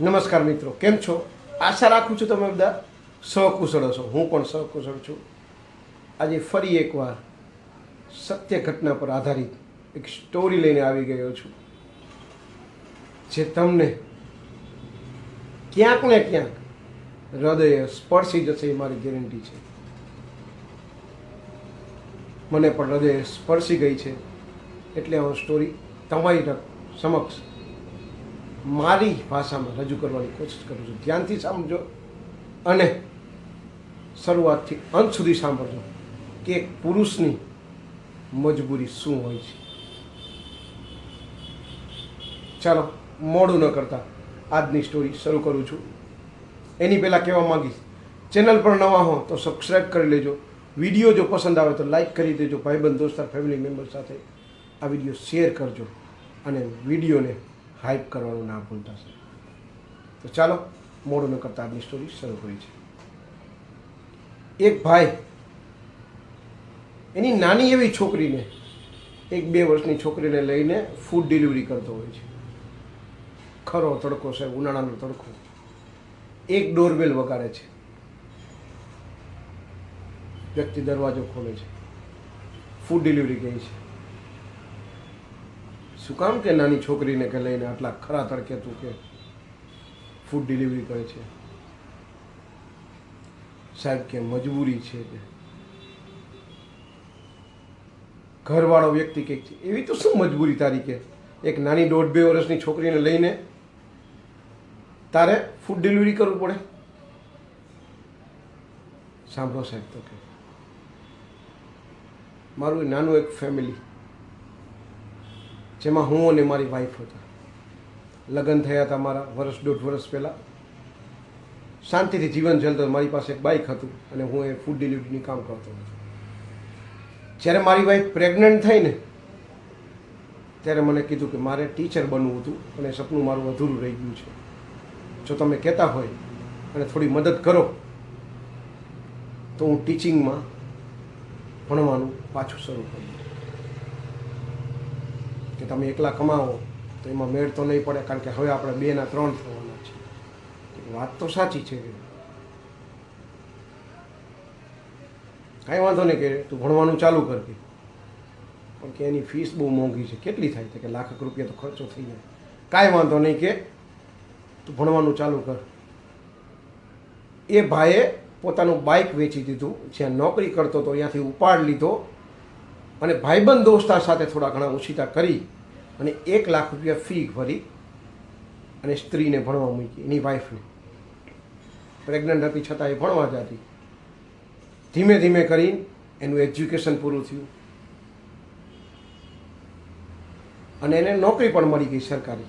નમસ્કાર મિત્રો, કેમ છો? આશા રાખું છું તમે બધા સહકુશળ હશો. હું પણ સહકુશળ છું. આજે ફરી એકવાર સત્ય ઘટના પર આધારિત એક સ્ટોરી લઈને આવી ગયો છું, જે તમને ક્યાંક ને ક્યાંક હૃદય સ્પર્શી જશે એ મારી ગેરંટી છે. મને પણ હૃદય સ્પર્શી ગઈ છે. એટલે હું સ્ટોરી તમારી સમક્ષ મારી ભાષામાં રજૂ કરવાની કોશિશ કરું છું. ધ્યાનથી સાંભળજો અને શરૂઆતથી અંત સુધી સાંભળજો કે એક પુરુષની મજબૂરી શું હોય છે. ચાલો, મોડું ન કરતા આજની સ્ટોરી શરૂ કરું છું. એની પહેલાં કહેવા માંગીશ, ચેનલ પર નવા હો તો સબસ્ક્રાઈબ કરી લેજો. વીડિયો જો પસંદ આવે તો લાઈક કરી દેજો. ભાઈબંધ, દોસ્તાર ફેમિલી મેમ્બર સાથે આ વીડિયો શેર કરજો અને વિડીયોને હાઇપ કરવાનું ના ભૂલતા સર તો ચાલો, મોડું ન કરતા આજની સ્ટોરી શરૂ કરી છે એક ભાઈ, એની નાની એવી છોકરીને, એક બે વર્ષની છોકરીને લઈને ફૂડ ડિલિવરી કરતો હોય છે. ખરો તડકો છે ઉનાળાનો તડકો. એક ડોરબેલ વગાડે છે. વ્યક્તિ દરવાજો ખોલે છે. ફૂડ ડિલિવરી કહે છે. શું કામ કે નાની છોકરીને કે લઈને આટલા ખરા તડકે તું કે ફૂડ ડિલિવરી કરે છે? સાહેબ, કે મજબૂરી છે કે? ઘરવાળો વ્યક્તિ કંઈક છે? એવી તો શું મજબૂરી તારી કે? એક નાની દોઢ બે વર્ષની છોકરીને લઈને તારે ફૂડ ડિલિવરી કરવું પડે? સાંભળો સાહેબ તો કે. મારું નાનું એક ફેમિલી જેમાં હું અને મારી વાઈફ હતા. લગ્ન થયા હતા મારા વર્ષ દોઢ વર્ષ પહેલાં. શાંતિથી જીવન ચાલતું મારી પાસે એક બાઇક હતું અને હું એ ફૂડ ડિલિવરીની કામ કરતો હતો. જ્યારે મારી વાઈફ પ્રેગ્નન્ટ થઈ ને ત્યારે મને કીધું કે મારે ટીચર બનવું હતું અને સપનું મારું અધૂરું રહી ગયું છે. જો તમે કહેતા હોય અને થોડી મદદ કરો, તો હું ટીચિંગમાં ભણવાનું પાછું શરૂ કરું. કે તમે એકલા કમાવો, તો એમાં મેળ તો નહીં પડે, કારણ કે હવે આપણે બેના ત્રણ થવાના છે વાત તો સાચી છે. કાંઈ વાંધો નહીં કે તું ભણવાનું ચાલુ કર કે પણ કે એની ફીસ બહુ મોંઘી છે. કેટલી થાય છે કે લાખ રૂપિયા તો ખર્ચો થઈ જાય. કાંઈ વાંધો નહીં કે તું ભણવાનું ચાલુ કર. એ ભાઈએ પોતાનું બાઇક વેચી દીધું. જ્યાં નોકરી કરતો હતો, ત્યાંથી ઉપાડ લીધો. અને ભાઈબંધ દોસ્તાર સાથે થોડા ઘણા ઉછીતા કરી અને એક લાખ રૂપિયા ફી ભરી અને સ્ત્રીને ભણવા મૂકી, એની વાઈફને પ્રેગ્નન્ટ હતી છતાં એ ભણવા જતી. ધીમે ધીમે કરીને એનું એજ્યુકેશન પૂરું થયું. અને એને નોકરી પણ મળી ગઈ સરકારી.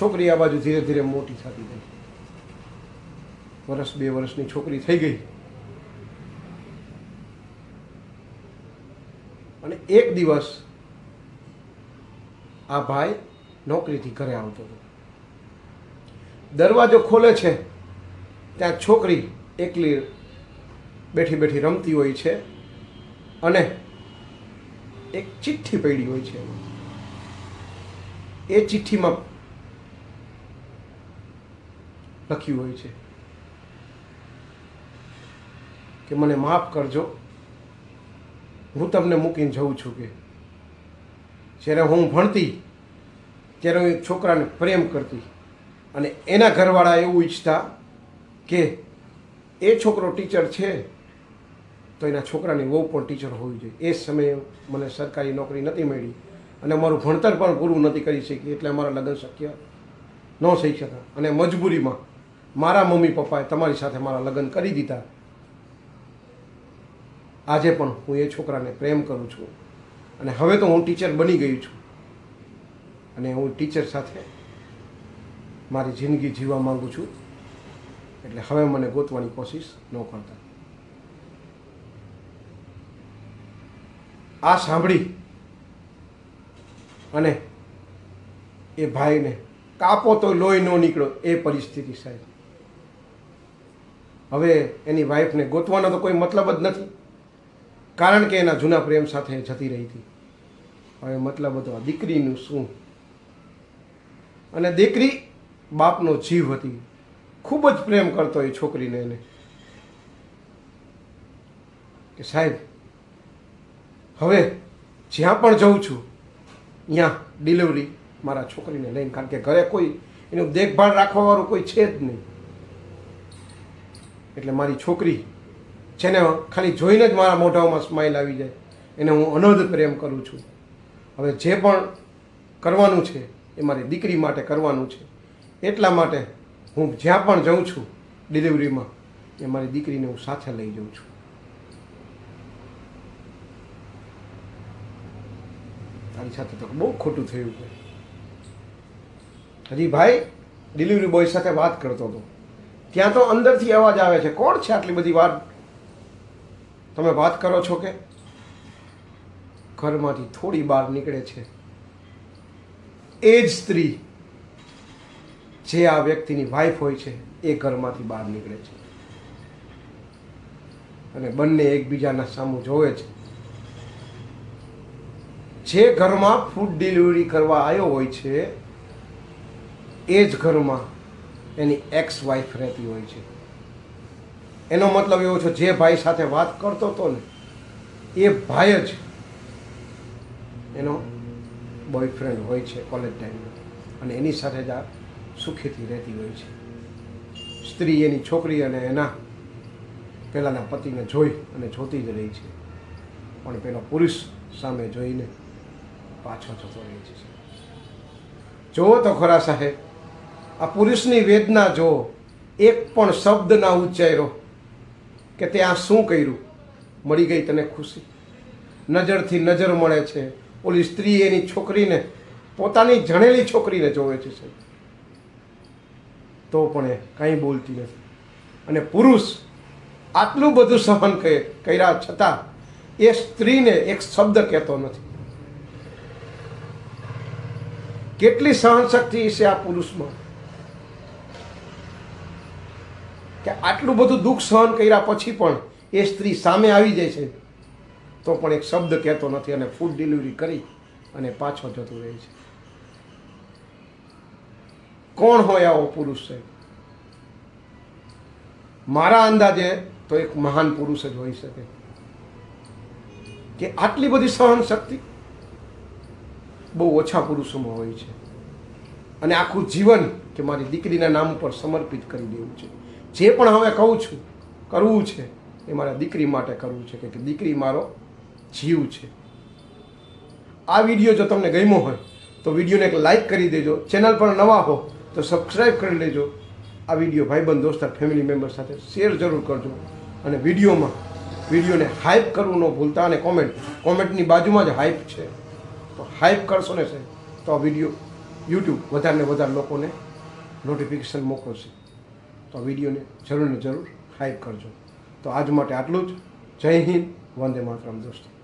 છોકરી આ બાજુ ધીરે ધીરે મોટી થતી ગઈ. વર્ષ બે વર્ષની છોકરી થઈ ગઈ. અને એક દિવસ આ ભાઈ નોકરીથી ઘરે આવતો હતો. દરવાજો ખોલે છે, ત્યાં છોકરી એકલી બેઠી બેઠી રમતી હોય છે અને એક ચિઠ્ઠી પડી હોય છે. એ ચિઠ્ઠીમાં લખ્યું હોય છે કે મને માફ કરજો હું તમને મૂકીને જઉં છું કે જ્યારે હું ભણતી, ત્યારે હું એક છોકરાને પ્રેમ કરતી અને એના ઘરવાળા એવું ઈચ્છતા કે એ છોકરો ટીચર છે, તો એના છોકરાની વહુ પણ ટીચર હોવી જોઈએ. એ સમયે મને સરકારી નોકરી નથી મળી અને મારું ભણતર પણ પૂરું નથી કરી શકી, એટલે અમારા લગ્ન શક્ય ન થઈ શકા. અને મજબૂરીમાં મારા મમ્મી પપ્પાએ તમારી સાથે મારા લગ્ન કરી દીધા. આજે પણ હું એ છોકરાને પ્રેમ કરું છું અને હવે તો હું ટીચર બની ગઈ છું. અને હું ટીચર સાથે મારી જિંદગી જીવવા માંગુ છું. એટલે હવે મને ગોતવાની કોશિશ ન કરતા. આ સાંભળી અને એ ભાઈને કાપો તો લોહી ન નીકળો એ પરિસ્થિતિ સાહેબ. હવે એની વાઈફને ગોતવાનો તો કોઈ મતલબ જ નથી. કારણ કે એના જૂના પ્રેમ સાથે જતી રહી હતી. હવે મતલબ હતો, આ દીકરીનું શું? અને દીકરી બાપનો જીવ હતી. ખૂબ જ પ્રેમ કરતો એ છોકરીને એને. કે સાહેબ, હવે જ્યાં પણ જઉં છું, ત્યાં ડિલિવરી મારા છોકરીને લઈને. કારણ કે ઘરે કોઈ એનું દેખભાળ રાખવાવાળું કોઈ છે જ નહીં. એટલે મારી છોકરી જેને ખાલી જોઈને જ મારા મોઢામાં સ્માઇલ આવી જાય. એને હું અનોધ પ્રેમ કરું છું. હવે જે પણ કરવાનું છે એ મારી દીકરી માટે કરવાનું છે. એટલા માટે હું જ્યાં પણ જાઉં છું ડિલિવરીમાં એ મારી દીકરીને હું સાથે લઈ જાઉં છું. તારી સાથે તો બહુ ખોટું થયું છે. હજી ભાઈ ડિલિવરી બોય સાથે વાત કરતો હતો. ત્યાં તો અંદરથી અવાજ આવે છે. કોણ છે આટલી બધી વાત તમે વાત કરો છો કે? ઘરમાંથી થોડી બહાર નીકળે છે. એ જ સ્ત્રી જે આ વ્યક્તિની વાઈફ હોય છે, એ ઘરમાંથી બહાર નીકળે છે. અને બંને એકબીજાના સામું જોવે છે. જે ઘરમાં ફૂડ ડિલિવરી કરવા આવ્યો હોય છે, એ જ ઘરમાં એની એક્સ વાઈફ રહેતી હોય છે. એનો મતલબ એવો છે, જે ભાઈ સાથે વાત કરતો હતો ને, એ ભાઈ જ એનો બોયફ્રેન્ડ હોય છે કોલેજ ટાઈમનો અને એની સાથે જ આ સુખીથી રહેતી હોય છે. સ્ત્રી એની છોકરી અને એના પહેલાંના પતિને જોઈ અને જોતી જ રહી છે. પણ પેલો પુરુષ સામે જોઈને પાછો જતો રહે છે. જુઓ તો ખરા સાહેબ, આ પુરુષની વેદના જો એક પણ શબ્દ ના ઉચ્ચાર્યો. કે તે આ શું કર્યું? મળી ગઈ તને ખુશી. નજરથી નજર મળે છે. ઓલી સ્ત્રી એની છોકરીને, પોતાની જણેલી છોકરીને જોવે છે તો પણ એ કાંઈ બોલતી નથી. અને પુરુષ આટલું બધું સહન કરે કર્યા છતાં એ સ્ત્રીને એક શબ્દ કહેતો નથી. કેટલી સહનશક્તિ છે આ પુરુષમાં? કે આટલું બધું દુઃખ સહન કર્યા પછી પણ એ સ્ત્રી સામે આવી જાય છે, તો પણ એક શબ્દ કહેતો નથી અને ફૂડ ડિલિવરી કરી અને પાછો જતો રહે છે. કોણ હોય આવો પુરુષ છે? મારા અંદાજે તો એક મહાન પુરુષ જ હોઈ શકે. કે આટલી બધી સહન શક્તિ બહુ ઓછા પુરુષોમાં હોય છે. અને આખું જીવન કે મારી દીકરીના નામ ઉપર સમર્પિત કરી દેવું છે. જે પણ હવે કહું છું, કરવું છે, એ મારા દીકરી માટે કરવું છે કે દીકરી મારો જીવ છે. આ વીડિયો જો તમને ગમ્યો હોય, તો વિડીયોને એક લાઈક કરી દેજો. ચેનલ પર નવા હો, તો સબસ્ક્રાઈબ કરી લેજો. આ વીડિયો ભાઈબંધ દોસ્તાર ફેમિલી મેમ્બર સાથે શેર જરૂર કરજો. અને વિડીયોમાં, વિડીયોને હાઇપ કરવું ન ભૂલતા અને કોમેન્ટ કોમેન્ટની બાજુમાં જ હાઇપ છે. તો હાઇપ કરશો ને સાહેબ, તો આ વીડિયો યુટ્યુબ વધારે ને વધારે લોકોને નોટિફિકેશન મોકલશે. તો વિડીયોને જરૂર ને જરૂર હાઇપ કરજો. તો આજ માટે આટલું જ. જય હિન્દ. વંદે માતરમ, દોસ્તો.